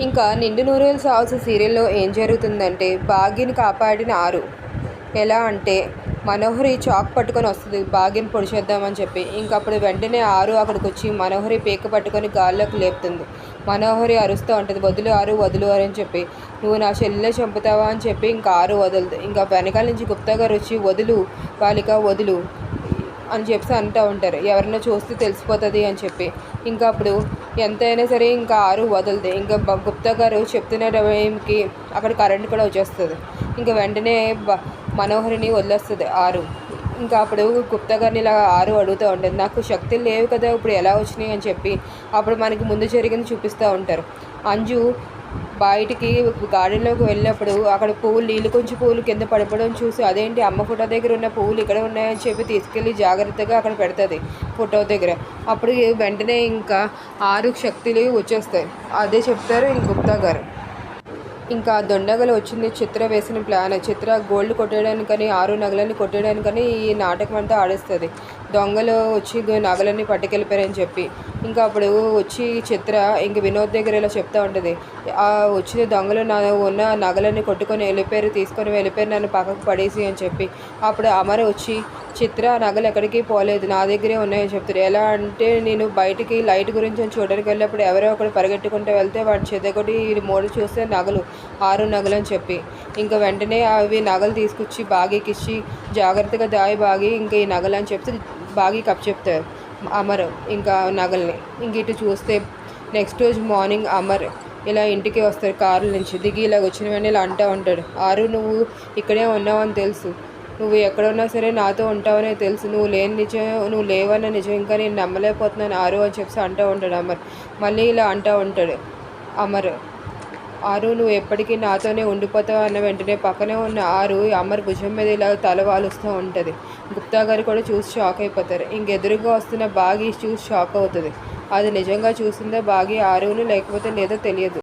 ఇంకా నిండు నూరేళ్ళు సాల్స్ సీరియల్లో ఏం జరుగుతుందంటే భాగ్యని కాపాడిన ఆరు. ఎలా అంటే మనోహరి చాక్ పట్టుకొని వస్తుంది భాగ్యని పొడిచేద్దామని చెప్పి. ఇంక అప్పుడు వెంటనే ఆరు అక్కడికి వచ్చి మనోహరి పీక పట్టుకొని గాల్లోకి లేపుతుంది. మనోహరి అరుస్తూ ఉంటుంది వదులు ఆరు వదులు ఆరు అని చెప్పి. నువ్వు నా చెల్లెలే చంపుతావా? అని చెప్పి ఇంకా ఆరు వదలదు. ఇంకా వెనకాల నుంచి గుప్తా గారు వచ్చి వదులు బాలిక వదులు అని చెప్పి అంటూ ఉంటారు. ఎవరినో చూస్తే తెలిసిపోతుంది అని చెప్పి. ఇంకా అప్పుడు ఎంతైనా సరే ఇంకా ఆరు వదలదు. ఇంకా గుప్తా గారు చెప్తున్న టైంకి అక్కడ కరెంట్ కూడా వచ్చేస్తుంది. ఇంకా వెంటనే మనోహరిని వదిలేస్తుంది ఆరు. ఇంకా అప్పుడు గుప్తా గారిని ఇలా ఆరు అడుగుతూ ఉంటుంది నాకు శక్తులు లేవు కదా ఇప్పుడు ఎలా వచ్చినాయి అని చెప్పి అప్పుడు మనకి ముందు జరిగింది చూపిస్తూ ఉంటారు. అంజు బయటికి గార్డెన్లోకి వెళ్ళినప్పుడు అక్కడ పువ్వులు నీళ్ళు కొంచెం పువ్వులు కింద పడిపోవడం చూసి అదేంటి అమ్మ ఫోటో దగ్గర ఉన్న పువ్వులు ఇక్కడ ఉన్నాయని చెప్పి తీసుకెళ్ళి జాగ్రత్తగా అక్కడ పెడుతుంది ఫోటో దగ్గర. అప్పుడు వెంటనే ఇంకా ఆరు శక్తులు వచ్చేస్తాయి. అదే చెప్తారు ఇంక గుప్తా గారు. ఇంకా దొండగలు వచ్చింది. చిత్ర వేసిన ప్లాన్. చిత్ర గోల్డ్ కొట్టేయడానికని ఆరు నగలని కొట్టేయడానికని ఈ నాటకం అంతా ఆడిస్తుంది. దొంగలు వచ్చి నగలన్నీ పట్టుకెళ్ళిపోయారని చెప్పి. ఇంకా అప్పుడు వచ్చి చిత్ర ఇంక వినోద్ దగ్గర ఇలా చెప్తా ఉంటుంది. ఆ వచ్చిన దొంగలు నా ఉన్న నగలన్నీ కొట్టుకొని వెళ్ళిపోయారు తీసుకొని వెళ్ళిపోయారు నన్ను పక్కకు పడేసి అని చెప్పి. అప్పుడు అమర్ వచ్చి చిత్ర నగలు ఎక్కడికి పోలేదు నా దగ్గరే ఉన్నాయని చెప్తారు ఎలా అంటే నేను బయటికి లైట్ గురించి అని చూడడానికి వెళ్ళినప్పుడు ఎవరో ఒకరు పరిగెట్టుకుంటూ వెళ్తే వాడు చెదగొట్టి ఇది మోడు చూస్తే నగలు ఆరు నగలు అని చెప్పి. ఇంకా వెంటనే అవి నగలు తీసుకొచ్చి బాగీకిచ్చి జాగ్రత్తగా దాయి బాగి ఇంకా ఈ నగలు అని చెప్తే బాగీ కప్ చెప్తారు. అమర్ ఇంకా నగల్ని. ఇంక ఇటు చూస్తే నెక్స్ట్ రోజు మార్నింగ్ అమర్ ఇలా ఇంటికి వస్తారు కారు నుంచి. దిగి ఇలా వచ్చిన వెంటనే ఇలా అంటూ ఉంటాడు. ఆరు నువ్వు ఇక్కడే ఉన్నావని తెలుసు. నువ్వు ఎక్కడ ఉన్నా సరే నాతో ఉంటావనే తెలుసు. నువ్వు లేని నిజం నువ్వు లేవన్న నిజం ఇంకా నేను నమ్మలేకపోతున్నాను. ఆరు అని చెప్పి అంటూ ఉంటాడు అమర్. మళ్ళీ ఇలా అంటూ ఉంటాడు అమర్. ఆరు నువ్వు ఎప్పటికీ నాతోనే ఉండిపోతావు అన్న వెంటనే పక్కనే ఉన్న ఆరు అమర్ భుజం మీద ఇలా తల వాలుస్తూ ఉంటుంది. గుప్తా గారు కూడా చూసి షాక్ అయిపోతారు. ఇంకెదురుగా వస్తున్న బాగి చూసి షాక్ అవుతుంది. అది నిజంగా చూసిందే బాగి ఆరును లేకపోతే లేదో తెలియదు.